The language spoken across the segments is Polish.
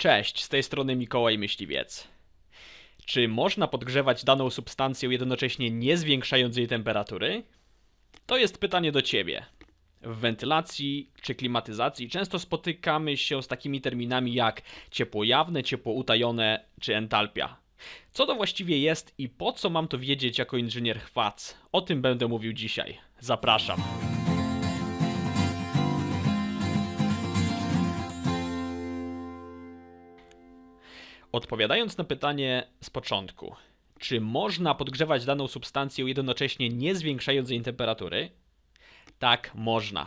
Cześć, z tej strony Mikołaj Myśliwiec. Czy można podgrzewać daną substancję jednocześnie nie zwiększając jej temperatury? To jest pytanie do ciebie. W wentylacji czy klimatyzacji często spotykamy się z takimi terminami jak ciepło jawne, ciepło utajone czy entalpia. Co to właściwie jest i po co mam to wiedzieć jako inżynier chwac? O tym będę mówił dzisiaj. Zapraszam. Odpowiadając na pytanie z początku, czy można podgrzewać daną substancję jednocześnie nie zwiększając jej temperatury? Tak, można.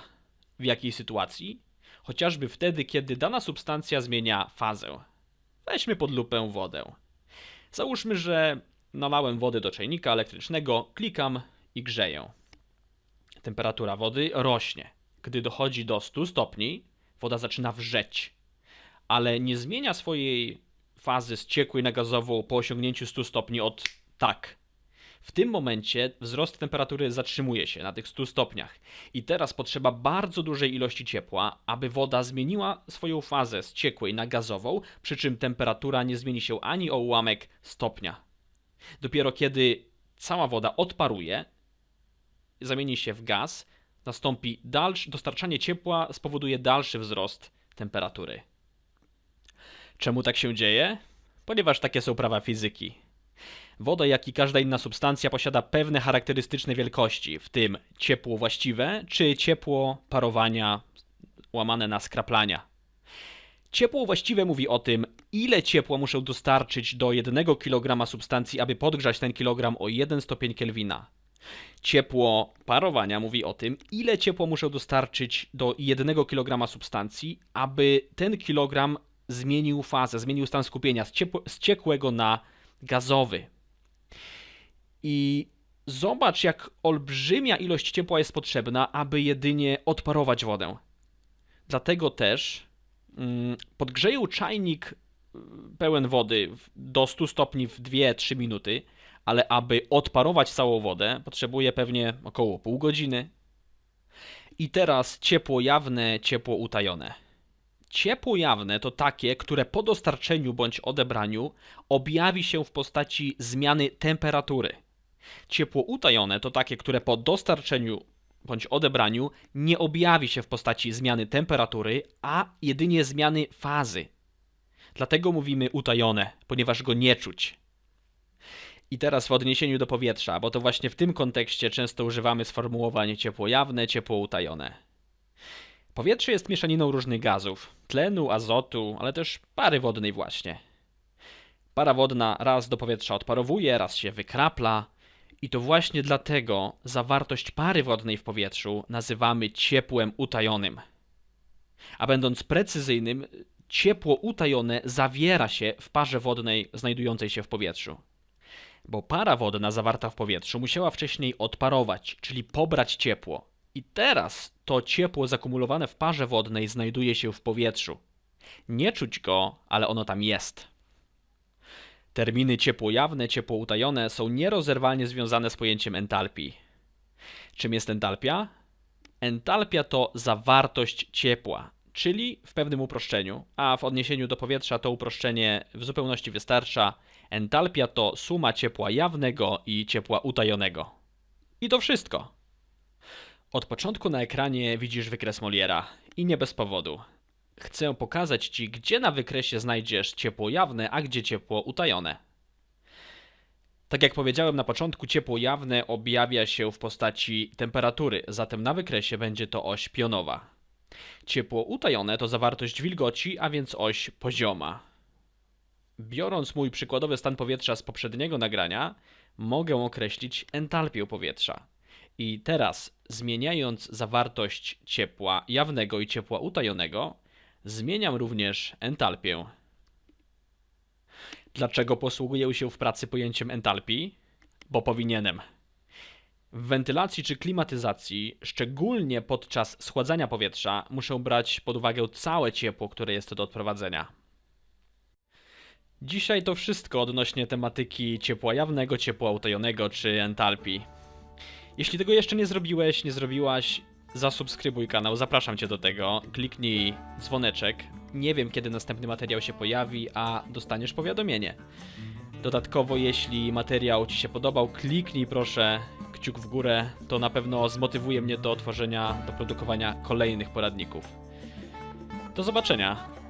W jakiej sytuacji? Chociażby wtedy, kiedy dana substancja zmienia fazę. Weźmy pod lupę wodę. Załóżmy, że nalałem wody do czajnika elektrycznego, klikam i grzeję. Temperatura wody rośnie. Gdy dochodzi do 100 stopni, woda zaczyna wrzeć, ale nie zmienia swojej fazy z ciekłej na gazową po osiągnięciu 100 stopni od tak. W tym momencie wzrost temperatury zatrzymuje się na tych 100 stopniach i teraz potrzeba bardzo dużej ilości ciepła, aby woda zmieniła swoją fazę z ciekłej na gazową, przy czym temperatura nie zmieni się ani o ułamek stopnia. Dopiero kiedy cała woda odparuje, zamieni się w gaz, nastąpi dalsze dostarczanie ciepła spowoduje dalszy wzrost temperatury. Czemu tak się dzieje? Ponieważ takie są prawa fizyki. Woda, jak i każda inna substancja, posiada pewne charakterystyczne wielkości, w tym ciepło właściwe czy ciepło parowania łamane na skraplania. Ciepło właściwe mówi o tym, ile ciepła muszę dostarczyć do 1 kg substancji, aby podgrzać ten kilogram o 1 stopień Kelwina. Ciepło parowania mówi o tym, ile ciepła muszę dostarczyć do 1 kg substancji, aby ten kilogram zmienił fazę, zmienił stan skupienia z, ciepło, z ciekłego na gazowy. I zobacz, jak olbrzymia ilość ciepła jest potrzebna, aby jedynie odparować wodę. Dlatego też mm, podgrzeję czajnik mm, pełen wody do 100 stopni w 2-3 minuty, ale aby odparować całą wodę, potrzebuję pewnie około pół godziny. I teraz ciepło jawne, ciepło utajone. Ciepło jawne to takie, które po dostarczeniu bądź odebraniu objawi się w postaci zmiany temperatury. Ciepło utajone to takie, które po dostarczeniu bądź odebraniu nie objawi się w postaci zmiany temperatury, a jedynie zmiany fazy. Dlatego mówimy utajone, ponieważ go nie czuć. I teraz w odniesieniu do powietrza, bo to właśnie w tym kontekście często używamy sformułowań ciepło jawne, ciepło utajone. Powietrze jest mieszaniną różnych gazów, tlenu, azotu, ale też pary wodnej właśnie. Para wodna raz do powietrza odparowuje, raz się wykrapla i to właśnie dlatego zawartość pary wodnej w powietrzu nazywamy ciepłem utajonym. A będąc precyzyjnym, ciepło utajone zawiera się w parze wodnej znajdującej się w powietrzu. Bo para wodna zawarta w powietrzu musiała wcześniej odparować, czyli pobrać ciepło, i teraz to ciepło zakumulowane w parze wodnej znajduje się w powietrzu. Nie czuć go, ale ono tam jest. Terminy ciepło jawne, ciepło utajone są nierozerwalnie związane z pojęciem entalpii. Czym jest entalpia? Entalpia to zawartość ciepła, czyli w pewnym uproszczeniu, a w odniesieniu do powietrza to uproszczenie w zupełności wystarcza. Entalpia to suma ciepła jawnego i ciepła utajonego. I to wszystko. Od początku na ekranie widzisz wykres Moliera i nie bez powodu. Chcę pokazać Ci, gdzie na wykresie znajdziesz ciepło jawne, a gdzie ciepło utajone. Tak jak powiedziałem na początku, ciepło jawne objawia się w postaci temperatury, zatem na wykresie będzie to oś pionowa. Ciepło utajone to zawartość wilgoci, a więc oś pozioma. Biorąc mój przykładowy stan powietrza z poprzedniego nagrania, mogę określić entalpię powietrza. I teraz, zmieniając zawartość ciepła jawnego i ciepła utajonego, zmieniam również entalpię. Dlaczego posługuję się w pracy pojęciem entalpii? Bo powinienem. W wentylacji czy klimatyzacji, szczególnie podczas schładzania powietrza, muszę brać pod uwagę całe ciepło, które jest do odprowadzenia. Dzisiaj to wszystko odnośnie tematyki ciepła jawnego, ciepła utajonego czy entalpii. Jeśli tego jeszcze nie zrobiłeś, nie zrobiłaś, zasubskrybuj kanał, zapraszam Cię do tego. Kliknij dzwoneczek. Nie wiem, kiedy następny materiał się pojawi, a dostaniesz powiadomienie. Dodatkowo, jeśli materiał Ci się podobał, kliknij proszę kciuk w górę. To na pewno zmotywuje mnie do tworzenia, do produkowania kolejnych poradników. Do zobaczenia.